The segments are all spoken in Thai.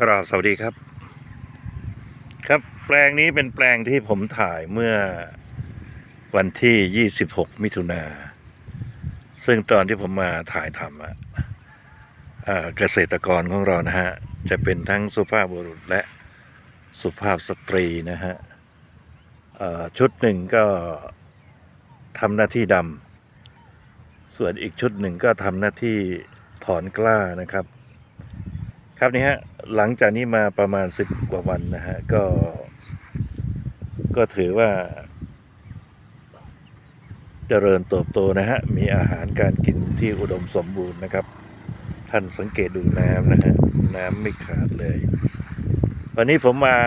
กราบสวัสดีครับ ครับแปลงนี้เป็นแปลงที่ผมถ่ายเมื่อวันที่ 26 มิถุนาซึ่งตอนที่ผมมาถ่ายทำอะอ่าเกษตรกรของเรานะฮะ จะเป็นทั้งสุภาพบุรุษและสุภาพสตรีนะฮะอ่อชุดหนึ่งก็ทำหน้าที่ดำส่วนอีกชุดหนึ่งก็ทำหน้าที่ถอนกล้านะครับ ครับนี่ฮะหลังจากนี้มาประมาณสิบกว่าวันนะฮะก็ ก็ถือว่าเจริญเติบโตนะฮะ มีอาหารการกินที่อุดมสมบูรณ์นะครับ ท่านสังเกตดูน้ำนะฮะ น้ำไม่ขาดเลย วันนี้ผมมา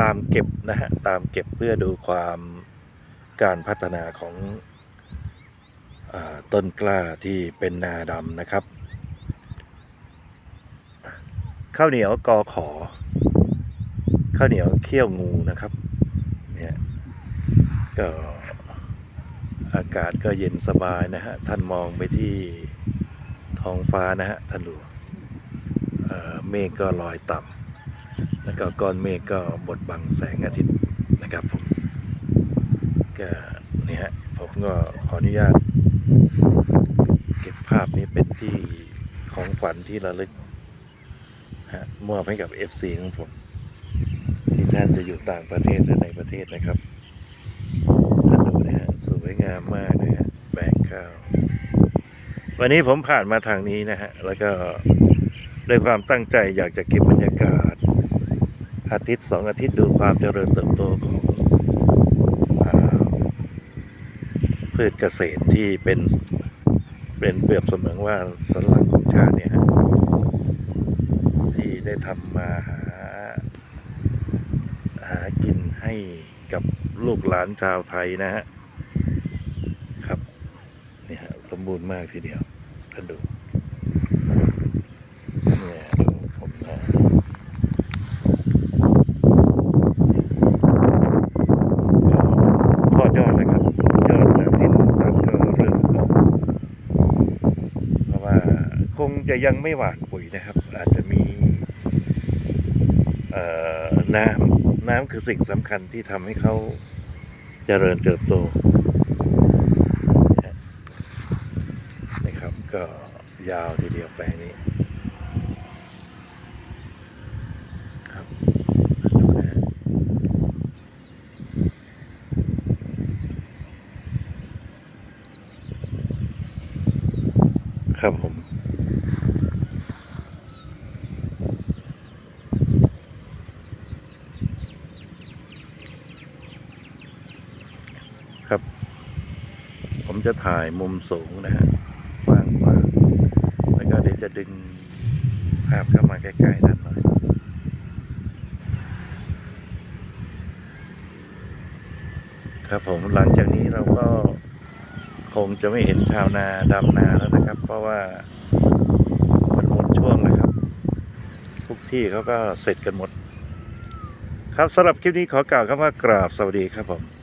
ตามเก็บนะฮะ ตามเก็บเพื่อดูความการพัฒนาของอต้นกล้าที่เป็นนาดำนะครับ ข้าวเหนียวกอขอข้าวเหนียวเขี้ยวงูนะครับเนี่ยก็อากาศก็เย็นสบายนะฮะท่านมองไปที่ท้องฟ้านะฮะท่านดูเอ่อเมฆก็ลอยต่ำแล้วก็ก้อนเมฆก็บดบังแสงอาทิตย์นะครับผมก็นี่ฮะผมก็ขออนุญาต เก็บภาพนี้เป็นที่ของฝันที่ระลึก ฮะมอบให้กับ FC ของผม ที่ท่านจะอยู่ต่างประเทศและในประเทศนะครับท่านดูนะฮะสวยงามมากนะฮะแปลงข้าว วันนี้ผมผ่านมาทางนี้นะฮะ แล้วก็ด้วยความตั้งใจอยากจะเก็บบรรยากาศ อาทิตย์สองอาทิตย์ดูความเจริญเติบโตของพืชเกษตรที่เป็นเป็นเปรียบเสมือนว่าสันหลังของชาติเนี่ยฮะ ได้ทำมาหาหากินให้กับลูกหลานชาวไทยนะฮะครับนี่ฮะสมบูรณ์มากทีเดียวท่านดูเนี่ยดูผมนะก็ทอดยอดเลยครับยอดจากที่ถูกตัดก็เริ่มออกเพราะว่าคงจะยังไม่หวานปุ๋ยนะครับ อาจจะมีเอ่อ น้ำน้ำคือสิ่งสำคัญที่ทำให้เขาเจริญเติบโตนะครับ ก็ยาวทีเดียวแปลงนี้ครับดูนะฮะครับผม ครับ ผมจะถ่ายมุมสูงนะฮะกว้างกว่าแล้วก็เดี๋ยวจะดึงภาพเข้ามาใกล้ๆนั่นหน่อยครับผมหลังจากนี้เราก็คงจะไม่เห็นชาวนาดำนาแล้วนะครับ เพราะว่ามันหมดช่วงนะครับ ทุกที่เขาก็เสร็จกันหมด ครับสำหรับคลิปนี้ขอกล่าวคำว่ากราบสวัสดีครับผม